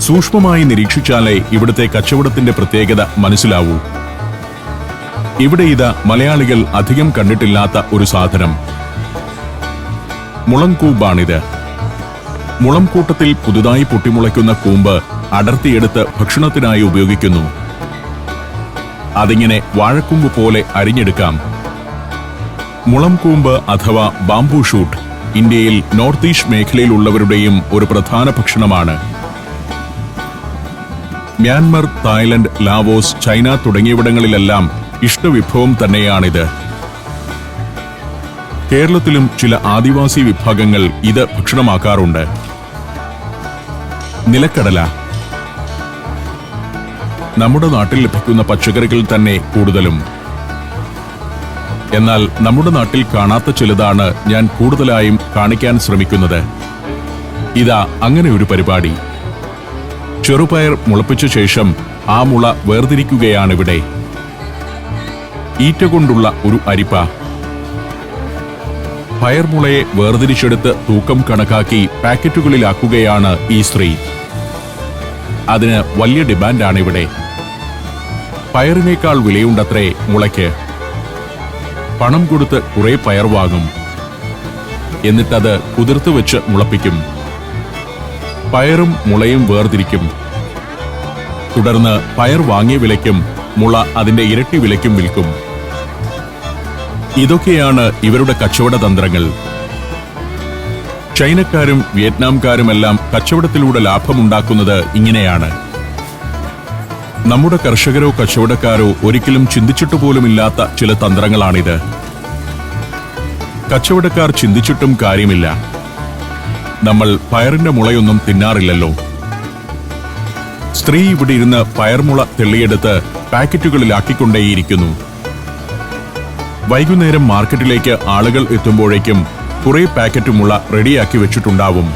സൂക്ഷ്മമായി നിരീക്ഷിച്ചാലേ ഇവിടുത്തെ കച്ചവടത്തിന്റെ പ്രത്യേകത മനസ്സിലാവൂ. ഇവിടെ ഇത് മലയാളികൾ അധികം കണ്ടിട്ടില്ലാത്ത ഒരു സാധനം. മുളംകൂമ്പാണിത്. മുളംകൂട്ടത്തിൽ പുതുതായി പൊട്ടിമുളയ്ക്കുന്ന കൂമ്പ് അടർത്തിയെടുത്ത് ഭക്ഷണത്തിനായി ഉപയോഗിക്കുന്നു. അതിങ്ങനെ വാഴക്കൂമ്പ് പോലെ അരിഞ്ഞെടുക്കാം. മുളംകൂമ്പ് അഥവാ ബാംബു ഷൂട്ട് ഇന്ത്യയിൽ നോർത്ത് ഈസ്റ്റ് മേഖലയിലുള്ളവരുടെയും ഒരു പ്രധാന ഭക്ഷണമാണ്. മ്യാൻമർ തായ്ലൻഡ് ലാവോസ് ചൈന തുടങ്ങിയവിടങ്ങളിലെല്ലാം ഇഷ്ടവിഭവം തന്നെയാണിത്. കേരളത്തിലും ചില ആദിവാസി വിഭാഗങ്ങൾ ഇത് ഭക്ഷണമാക്കാറുണ്ട്. നിലക്കടല. നമ്മുടെ നാട്ടിൽ ലഭിക്കുന്ന പച്ചക്കറികൾ തന്നെ കൂടുതലും. എന്നാൽ നമ്മുടെ നാട്ടിൽ കാണാത്ത ചിലതാണ് ഞാൻ കൂടുതലായും കാണിക്കാൻ ശ്രമിക്കുന്നത്. ഇതാ അങ്ങനെ ഒരു പരിപാടി. ചെറുപയർ മുളപ്പിച്ച ശേഷം ആ മുള വേർതിരിക്കുകയാണിവിടെ. ഈറ്റ കൊണ്ടുള്ള ഒരു അരിപ്പ. പയർമുളയെ വേർതിരിച്ചെടുത്ത് തൂക്കം കണക്കാക്കി പാക്കറ്റുകളിലാക്കുകയാണ് ഈ സ്ത്രീ. അതിന് വലിയ ഡിമാൻഡാണ് ഇവിടെ പയറിനേക്കാൾ വിലയുണ്ടത്രേ മുളയ്ക്ക്. പണം കൊടുത്ത് കുറെ പയർ വാങ്ങും. എന്നിട്ടത് കുതിർത്ത് വെച്ച് മുളപ്പിക്കും. പയറും മുളയും വേർതിരിക്കും. തുടർന്ന് പയർ വാങ്ങിയ വിലയ്ക്കും മുള അതിന്റെ ഇരട്ടി വിലയ്ക്കും വിൽക്കും. ഇതൊക്കെയാണ് ഇവരുടെ കച്ചവട തന്ത്രങ്ങൾ. ചൈനക്കാരും വിയറ്റ്നാംകാരുമെല്ലാം കച്ചവടത്തിലൂടെ ലാഭമുണ്ടാക്കുന്നത് ഇങ്ങനെയാണ്. നമ്മുടെ കർഷകരോ കച്ചവടക്കാരോ ഒരിക്കലും ചിന്തിച്ചിട്ട് പോലുമില്ലാത്ത ചില തന്ത്രങ്ങളാണിത്. കച്ചവടക്കാർ ചിന്തിച്ചിട്ടും കാര്യമില്ല. നമ്മൾ പയറിന്റെ മുളയൊന്നും തിന്നാറില്ലല്ലോ. സ്ത്രീ ഇവിടെ ഇരുന്ന് പയർമുള തെള്ളിയെടുത്ത് പാക്കറ്റുകളിലാക്കിക്കൊണ്ടേയിരിക്കുന്നു. വൈകുന്നേരം മാർക്കറ്റിലേക്ക് ആളുകൾ എത്തുമ്പോഴേക്കും കുറെ പാക്കറ്റ് മുള റെഡിയാക്കി വെച്ചിട്ടുണ്ടാവും.